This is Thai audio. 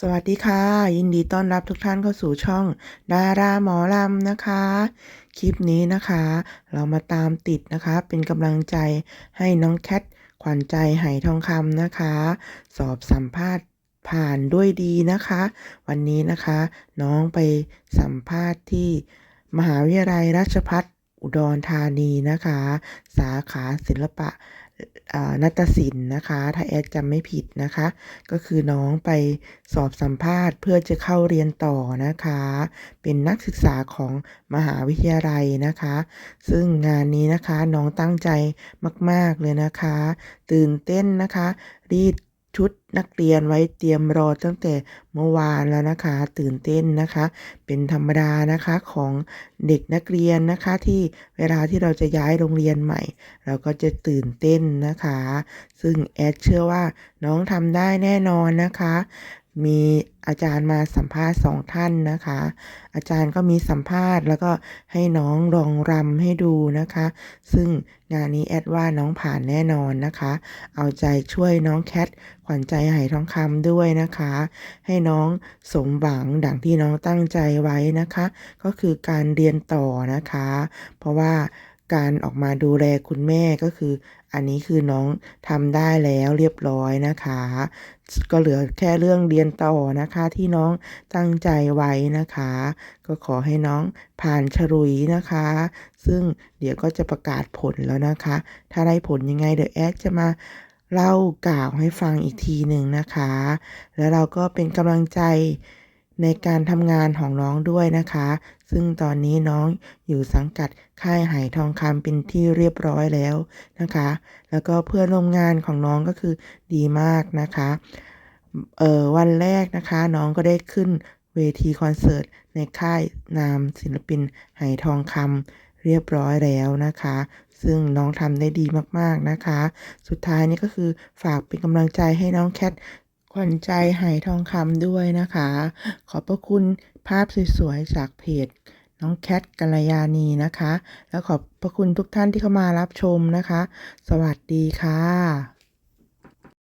สวัสดีค่ะ ยินดีต้อนรับทุกท่านเข้าสู่ช่อง ดาราหมอลำนะคะ คลิปนี้นะคะ เรามาตามติดนะคะ เป็นกำลังใจให้น้องแคทขวัญใจไหทองคำนะคะ สอบสัมภาษณ์ผ่านด้วยดีนะคะ วันนี้นะคะ น้องไปสัมภาษณ์ที่มหาวิทยาลัยราชภัฏ อุดรธานีนะคะ สาขาศิลปะนาฏศิลป์นะคะ ถ้าแอดจำไม่ผิดนะคะ ก็คือน้องไปสอบสัมภาษณ์ เพื่อจะเข้าเรียนต่อนะคะ เป็นนักศึกษาของมหาวิทยาลัยนะคะ ซึ่งงานนี้นะคะน้องตั้งใจมาก ๆ เลยนะคะ ตื่นเต้นนะคะ รีด ชุดนักเรียนไว้เตรียมรอตั้งแต่เมื่อวานแล้วนะคะ ตื่นเต้นนะคะ เป็นธรรมดานะคะของเด็กนักเรียนนะคะ ที่เวลาที่เราจะย้ายโรงเรียนใหม่ เราก็จะตื่นเต้นนะคะ ซึ่งแอดเชื่อว่าน้องทำได้แน่นอนนะคะ มีอาจารย์มาสัมภาษณ์สองท่านนะคะ อาจารย์ก็มีสัมภาษณ์แล้วก็ให้น้องลองรำให้ดูนะคะ ซึ่งงานนี้แอดว่าน้องผ่านแน่นอนนะคะ เอาใจช่วยน้องแคทขวัญใจไหทองคำด้วยนะคะ ให้น้องสมหวังดังที่น้องตั้งใจไว้นะคะ ก็คือการเรียนต่อนะคะ เพราะว่า การออกมาดูแลคุณแม่ก็คือ อันนี้คือน้องทำได้แล้วเรียบร้อยนะคะ ก็เหลือแค่เรื่องเรียนต่อนะคะที่น้องตั้งใจไว้นะคะ ก็ขอให้น้องผ่านฉลุยนะคะ ซึ่งเดี๋ยวก็จะประกาศผลแล้วนะคะ ถ้าได้ผลยังไงเดี๋ยวแอดจะมาเล่ากล่าวให้ฟังอีกทีหนึ่งนะคะ แล้วเราก็เป็นกำลังใจ ในการทำงานของน้องด้วยนะคะ ซึ่งตอนนี้น้องอยู่สังกัดค่ายไหทองคำเป็นที่เรียบร้อยแล้วนะคะ แล้วก็เพื่อนร่วมงานของน้องก็คือดีมากนะคะเอ่อวันแรกนะคะน้องก็ได้ขึ้นเวทีคอนเสิร์ตในค่ายนามศิลปินไหทองคำเรียบร้อยแล้วนะคะ ซึ่งน้องทำได้ดีมากๆนะคะ สุดท้ายนี่ก็คือฝากเป็นกำลังใจให้น้องแคท ขวัญใจหายทองคำด้วยนะคะ ขอบพระคุณภาพสวยๆจากเพจน้องแคทกัลยาณีนะคะ แล้วขอบพระคุณทุกท่านที่เข้ามารับชมนะคะ สวัสดีค่ะ